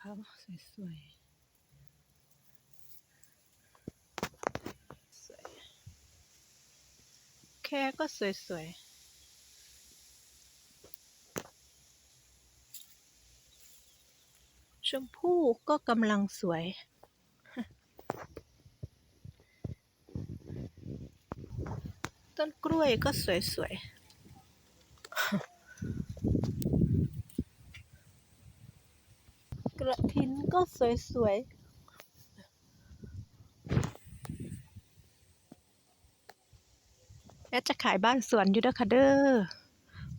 เพราสวยๆสวยแค่ก็สวยๆชมพู่ก็กำลังสวย ต้นกล้วยก็สวยๆ กระถิน ก็สวยๆแอดจะขายบ้านสวนอยู่ด้อค่ะเด้อ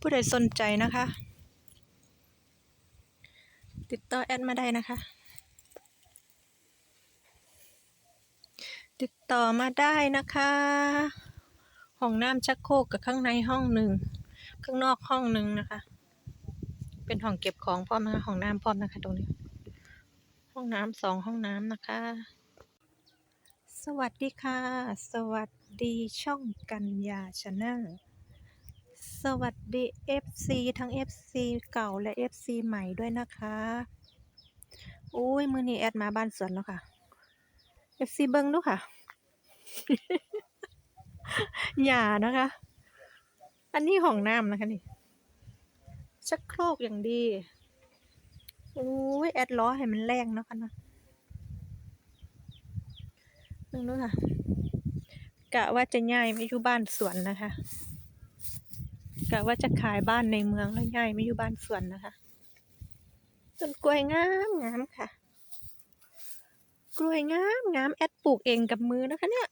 ผู้ใดสนใจนะคะ ติดต่อแอดมาได้นะคะ ติดต่อมาได้นะคะห้องน้ำชักโครกกับข้างในห้องหนึ่งข้างนอกห้องหนึ่งนะคะ เป็นห้องเก็บของพร้อมนะคะห้องน้ำพร้อมนะคะตรงนี้ ห้องน้ำสองห้องน้ำนะคะ สวัสดีค่ะ สวัสดีช่องกัญญาชาแนลสวัสดี FC ทั้ง FC เก่าและ FC ใหม่ด้วยนะคะอุ้ยมือนี้แอดมาบ้านสวนแล้วค่ะ FC เบิ้งดูค่ะ อย่านะคะ อันนี้ห้องน้ำนะคะนี่ชักโครกอย่างดี โอ้ยแอดล้อให้มันแรงเนาะคะนะนึงดูค่ะ กะว่าจะย้ายมาอยู่บ้านสวนนะคะ กะว่าจะขายบ้านในเมืองแล้วย้ายมาอยู่บ้านสวนนะคะ ต้นกล้วยงามงามค่ะ กล้วยงามงามแอดปลูกเองกับมือนะคะเนี่ย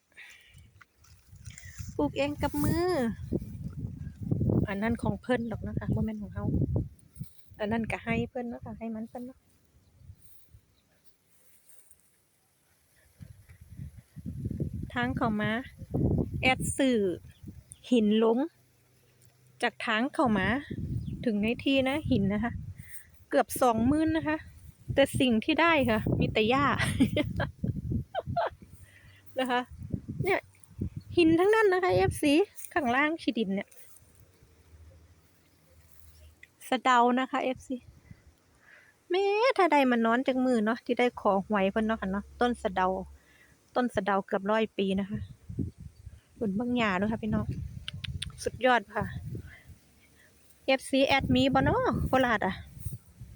ปลูกเองกับมือ อันนั้นของเพิ่นหรอกนะคะบ่แม่นของเฮา อันนั้นก็ให้เพิ่อนเนาะค่ะให้มันเพิ่อนเนาะทางเข้ามา แอดสื่อ หินลง จากทางเข้ามา ถึงในที่นะ หินนะคะ เกือบสองมื่นนะคะ แต่สิ่งที่ได้ค่ะ มีแต่หญ้านะคะ เนี่ย หินทั้งนั้นนะคะเอฟซีข้างล่างขีดินเนี่ย สะเดานะคะเอฟซีแม้ถ้าได้มานอนจากมือเนาะที่ได้ขอหวยเพิ่นเนาะค่ะเนาะต้นสะเดา ต้นสะเดาเกือบร้อยปีนะคะบนบางหญ้าด้วยค่ะพี่น้องสุดยอดค่ะ FC แอดมีบ่เนาะโคราชอะ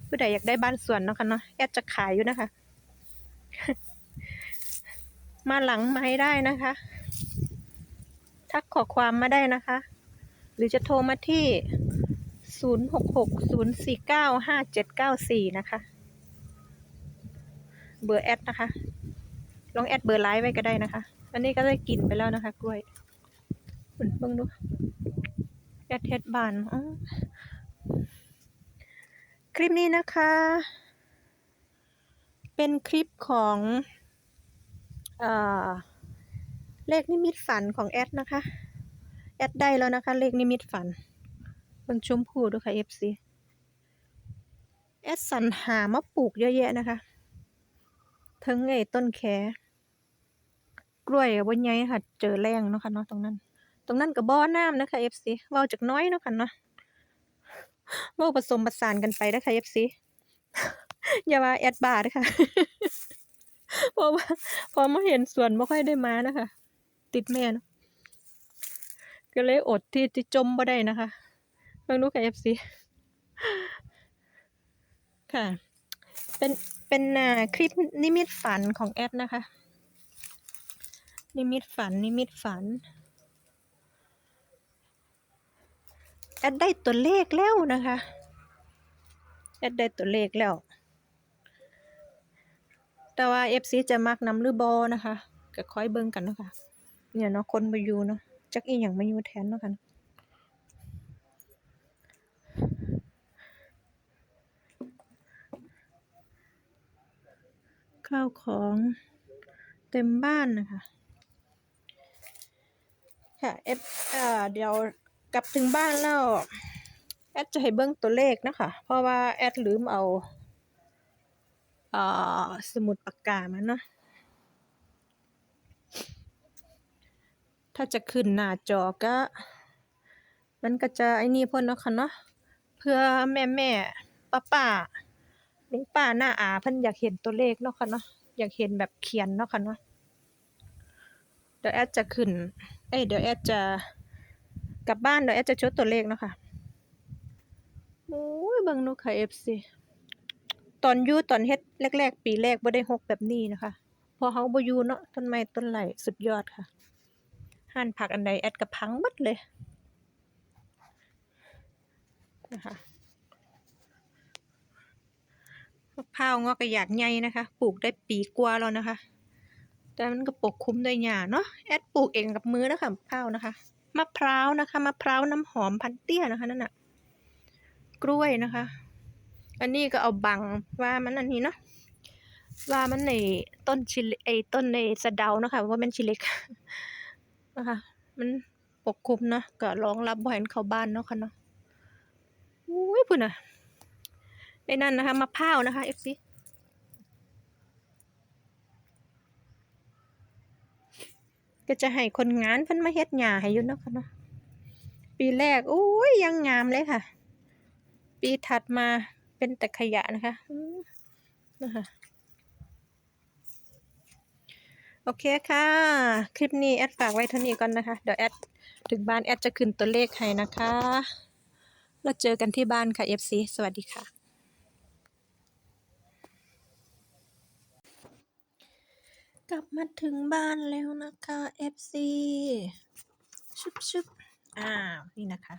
ผู้ใดอยากได้บ้านสวนเนาะค่ะเนาะแอดจะขายอยู่นะคะ มาหลังไม้ได้นะคะ ทักขอความมาได้นะคะ หรือจะโทรมาที่ 0660495794นะคะ เบอร์แอดนะคะ ลองแอดเบอร์ไลน์ไว้ก็ได้นะคะ อันนี้ก็ได้กินไปแล้วนะคะ กล้วยคุณเบิ่งดู แอดเทดบานคลิปนี้นะคะ เป็นคลิปของเอ่อเลขนิมิตฝันของแอดนะคะ แอดได้แล้วนะคะ เลขนิมิตฝัน เบิ่งชมพูด้วยค่ะ FC แอดสรรหามาปลูกเยอะแยะนะคะทั้งไอ้ต้นแคกล้วยกับบนไงค่ะ เจอแรงเนาะค่ะเนาะตรงนั้น ตรงนั้นกับบ่อน้ำนะคะ FC เว้าจากน้อยเนาะค่ะเนาะเว้าผสมผสานกันไปนะคะ FC อย่าว่าแอดบาร์ค่ะเพราะว่าพอมาเห็นสวนไม่ค่อยได้มานะคะ ติดแม่เนาะก็เลยอดที่จะจมบ่ได้นะคะ บิ่งดูค่ะ FC ค่ะ เป็นเป็นอ่าคลิปนิมิตฝันของแอดนะคะ นิมิตฝันนิมิตฝัน แอดได้ตัวเลขแล้วนะคะ แอดได้ตัวเลขแล้ว แต่ว่า FC จะมักนำหรือบอนะคะก็คอยเบิ่งกันนะคะเนี่ยเนาะคนมาอยู่เนาะจักอีหยังมาอยู่แทนเนาะค่ะ ข้าวของเต็มบ้านนะคะ ค่ะเอฟเอ่อเดี๋ยวกลับถึงบ้านแล้ว แอดจะให้เบิ้งตัวเลขนะคะ เพราะว่าแอดลืมเอาเอ่อสมุดปากกามาเนาะ ถ้าจะขึ้นหน้าจอก็ มันก็จะไอ้นี่พ่นเนาะค่ะเนาะ เพื่อแม่แม่ป้าป้า ลุงป้าหน้าอาเพิ่นอยากเห็นตัวเลขเนาะค่ะเนาะอยากเห็นแบบเขียนเนาะค่ะเนาะเดี๋ยวแอดจะขึ้น เอ้ยเดี๋ยวแอดจะกลับบ้านเดี๋ยวแอดจะจดตัวเลขเนาะค่ะโอ้ยเบิ่งนูค่ะ FC ตอนยู่ตอนเฮ็ดแรกๆ ปีแรกบ่ได้หกแบบนี้นะคะ พอเฮาบ่อยู่เนาะต้นไม้ต้นไหลสุดยอดค่ะห้านผักอันใดแอดก็พังหมดเลยนะคะ มะพร้าวงอกก็อยากใหญ่นะคะ ปลูกได้ปีกว่าแล้วนะคะ แต่มันก็ปกคลุมด้วยหญ้าเนาะ แอดปลูกเองกับมือนะคะมะพร้าวนะคะ มะพร้าวนะคะ มะพร้าวน้ำหอมพันเตี้ยนะคะนั่นน่ะกล้วยนะคะ อันนี้ก็เอาบังว่ามันอันนี้เนาะ ว่ามันในต้นชิลไอต้นในสะเดานะคะว่ามันชิล็กนะคะ มันปกคลุมเนาะก็รองรับบ่ให้มันเข้าบ้านเนาะค่ะเนาะอุ้ยพุ่นน่ะ ในนั้นนะคะมะพร้าวนะคะ FC ก็จะให้คนงานเพิ่นมาเฮ็ดหญ้าให้อยู่เนาะค่ะเนาะปีแรกโอ้ยยังงามเลยค่ะ ปีถัดมาเป็นแต่ขยะนะคะนะคะโอเคค่ะ คลิปนี้แอดฝากไว้เท่านี้ก่อนนะคะ เดี๋ยวแอดถึงบ้านแอดจะขึ้นตัวเลขให้นะคะ แล้วเจอกันที่บ้านค่ะ FC สวัสดีค่ะ กลับมาถึงบ้านแล้วนะคะ FC ชุบชุบอ้าวนี่นะคะ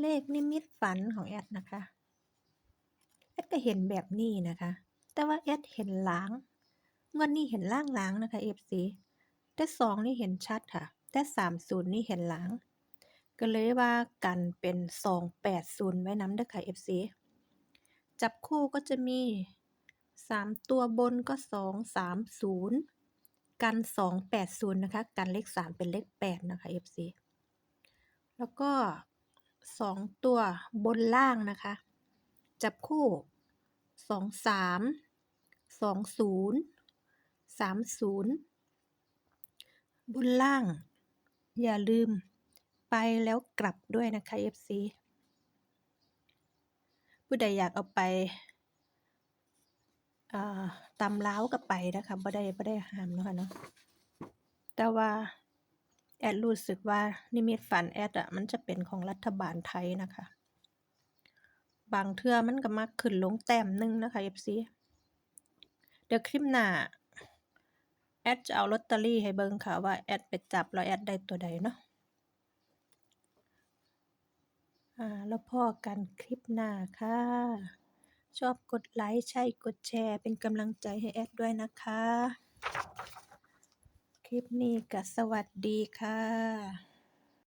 เลขนิมิตฝันของแอดนะคะ แอดก็เห็นแบบนี้นะคะ แต่ว่าแอดเห็นล้างงวดนี้เห็นล่างล้างนะคะ FC แต่สองนี่เห็นชัดค่ะ แต่สามศูนย์นี่เห็นล้าง ก็เลยว่ากันเป็นสองแปดศูนย์ไว้น้ำเด้อค่ะ FC จับคู่ก็จะมี สามตัวบนก็สองสามศูนย์กันสองแปดศูนย์นะคะ กันเลขสามเป็นเลขแปดนะคะ FC แล้วก็สองตัวบนล่างนะคะ จับคู่สองสามสองศูนย์สามศูนย์บนล่าง อย่าลืมไปแล้วกลับด้วยนะคะ FC ผู้ใดอยากเอาไป ตำล้าวกับไปนะคะบ่ได้บ่ได้ห้ามเนาะค่ะเนาะแต่ว่าแอดรู้สึกว่านิมิตฝันแอดอะมันจะเป็นของรัฐบาลไทยนะคะ บางเทื่อมันก็มักขึ้นลงแต้มนึงนะคะ FC เดี๋ยวคลิปหน้าแอดจะเอาลอตเตอรี่ให้เบิ่งค่ะว่าแอดไปจับแล้วแอดได้ตัวใดเนาะอ่าแล้วพอกันคลิปหน้าค่ะ ชอบกดไลค์ ใช่กดแชร์ เป็นกำลังใจให้แอดด้วยนะคะ คลิปนี้ก็สวัสดีค่ะ